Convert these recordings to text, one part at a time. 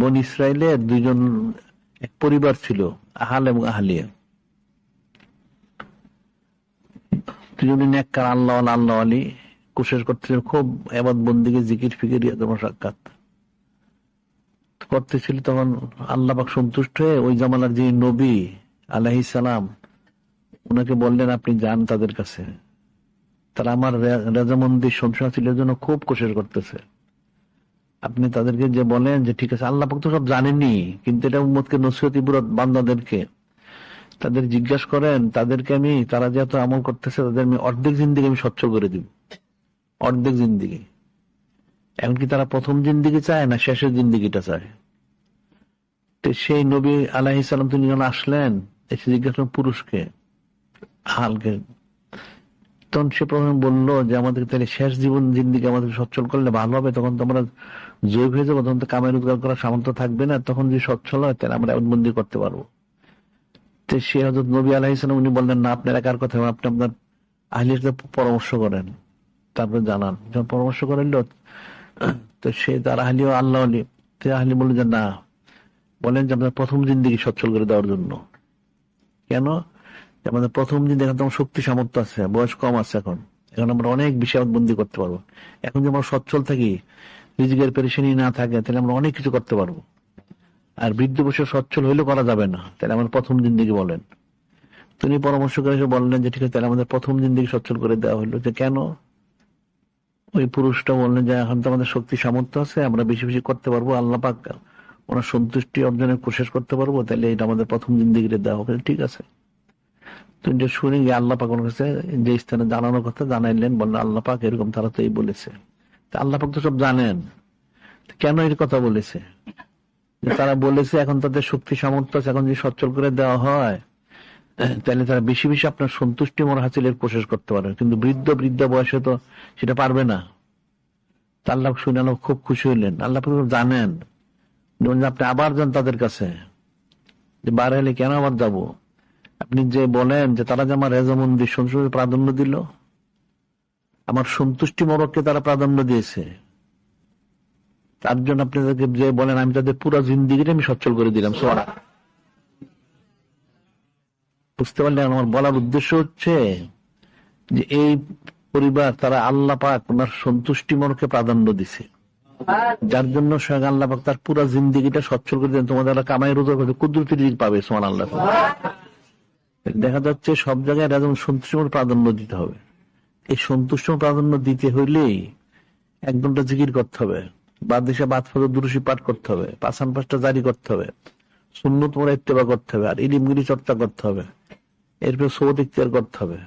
বন ইসরায়েলের দুইজন এক পরিবার ছিল, আহাল এবং আহলিয়া। দুজনে নেককার আল্লাহ আল্লাহ আলী কোশেষ করতেছিল খুব এবাদ বন্দিকে জিকির ফিকির তোমার সাক্ষাৎ। করতেছিল তখন আল্লাহ পাক সন্তুষ্ট হয়ে ওই জামানার যে নবী আলাহি সালাম, ওনাকে বললেন, আপনি যান তাদের কাছে। তারা আমার রেজামন্দির সংসার ছিল জন্য খুব কোশেষ করতেছে। আপনি তাদেরকে যে বলেন যে ঠিক আছে, আল্লাহ পাক তো সব জানেনি কিন্তু এটা উম্মতকে নসিহতি পুরো বান্দাদেরকে। তাদের জিজ্ঞাসা করেন, তাদেরকে আমি, তারা যেহেতু আমল করতেছে, তাদের আমি অর্ধেক জিন্দিগি আমি স্বচ্ছ করে দিব। অর্ধেক জিন্দিগি। এখন কি তারা প্রথম জিন্দিগি চায় না, শেষের জিন্দিগিটা চায়। তো সেই নবী আলাহি সালাম তিনি যখন আসলেন, এসে জিজ্ঞাসা পুরুষকে, হালকে তখন সে প্রথমে বলল যে, আমাদের তাহলে শেষ জীবন জিন্দিগি আমাদের সচ্ছল করলে ভালো হবে। তখন তো আমরা জৈব হয়ে যাব, তখন তো কামের রোজগার করার সামর্থ্য থাকবে না। তখন যে সচ্ছল হয়, তাহলে আমরা বন্দি করতে পারব। তো সে হজরত নবী উনি বললেন, না কথা আপনি আপনার পরামর্শ করেন। তারপরে জানান, যখন পরামর্শ করেন তো সে তার আহলিও আল্লাহ আলী, তো আহলি বলল যে, না। বলেন যে, আপনার প্রথম জিন্দিগি সচ্ছল করে দেওয়ার জন্য। কেন? আমাদের প্রথম দিন আমার শক্তি সামর্থ্য আছে, বয়স কম আছে এখন। এখন আমরা অনেক বিষয় বন্দি করতে পারব। এখন যে আমরা সচ্ছল থাকি, রিজিকের পেরেশানি না থাকে, তাহলে আমরা অনেক কিছু করতে পারব। আর বৃদ্ধ বসে সচ্ছল হইলেও করা যাবে না, তাহলে আমার প্রথম জিন্দিগি বলেন। তিনি পরামর্শ করে বললেন যে, ঠিক আছে, তাহলে আমাদের প্রথম জিন্দিগি সচ্ছল করে দেওয়া হলো। যে কেন? ওই পুরুষটা বললেন যে, এখন তো আমাদের শক্তি সামর্থ্য আছে, আমরা বেশি বেশি করতে পারব, আল্লাহ পাক ওনার সন্তুষ্টি অর্জনের কোশিশ করতে পারব, তাহলে এটা আমাদের প্রথম দিন দিকে দেওয়া হবে। ঠিক আছে। যে শুনে গিয়ে কাছে যে স্থানে জানানোর কথা জানাইলেন, বললেন, আল্লাহ এরকম তারা তো এই বলেছে। তা সব জানেন। কেন এর কথা বলেছে? তারা বলেছে, এখন তাদের শক্তি সামর্থ্য আছে, এখন যদি সচ্ছল করে দেওয়া হয়, তাহলে তারা বেশি বেশি আপনার সন্তুষ্টি মনে হাসিলের কোশিশ করতে পারে কিন্তু বৃদ্ধ বৃদ্ধ বয়সে তো সেটা পারবে না। আল্লাহ শুনে আল্লাহ খুব খুশি হইলেন। আল্লাহ জানেন। আপনি আবার যান তাদের কাছে, যে বার হলে কেন আবার যাব? আপনি যে বলেন যে তারা যে আমার রেজামন্দি সংসদে প্রাধান্য দিল, আমার সন্তুষ্টি মরককে তারা প্রাধান্য দিয়েছে। তার জন্য আপনি তাদেরকে যে বলেন, আমি তাদের পুরো জিন্দিগিটা আমি সচ্ছল করে দিলাম সোয়া বুঝতে পারলেন? আমার বলার উদ্দেশ্য হচ্ছে যে এই পরিবার তারা আল্লাহ পাক ওনার সন্তুষ্টি মনকে প্রাধান্য দিছে। যার জন্য স্বয়ং আল্লাহ পাক তার পুরো জিন্দিগিটা সচ্ছল করে দেন তোমাদের কামাই রোজগার করতে কুদরতি রিজিক পাবে সোমান আল্লাহ দেখা যাচ্ছে সব জায়গায় যেমন সন্তুষ্টি মন প্রাধান্য দিতে হবে। এই সন্তুষ্ট প্রাধান্য দিতে হইলেই এক ঘণ্টা জিকির করতে হবে। বাদ দেশে বাদ ফজর দুরুশি পাঠ করতে হবে, পাঁচান পাঁচটা জারি করতে হবে, সুন্নত মোড়া ইত্তেবা করতে হবে, আর ইলিমগুলি চর্চা করতে হবে, এরপর সৌদ ইখতিয়ার করতে হবে।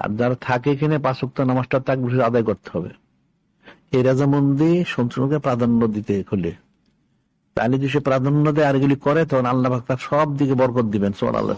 আর যারা থাকে এখানে পাঁচক্ত নামাজটা তাক বসে আদায় করতে হবে। এই রাজা রাজামন্দি সন্তুনকে প্রাধান্য দিতে হলে। তাহলে যদি সে প্রাধান্য দেয় আর এগুলি করে, তখন আল্লাহ তার সব দিকে বরকত দিবেন সোমান আল্লাহ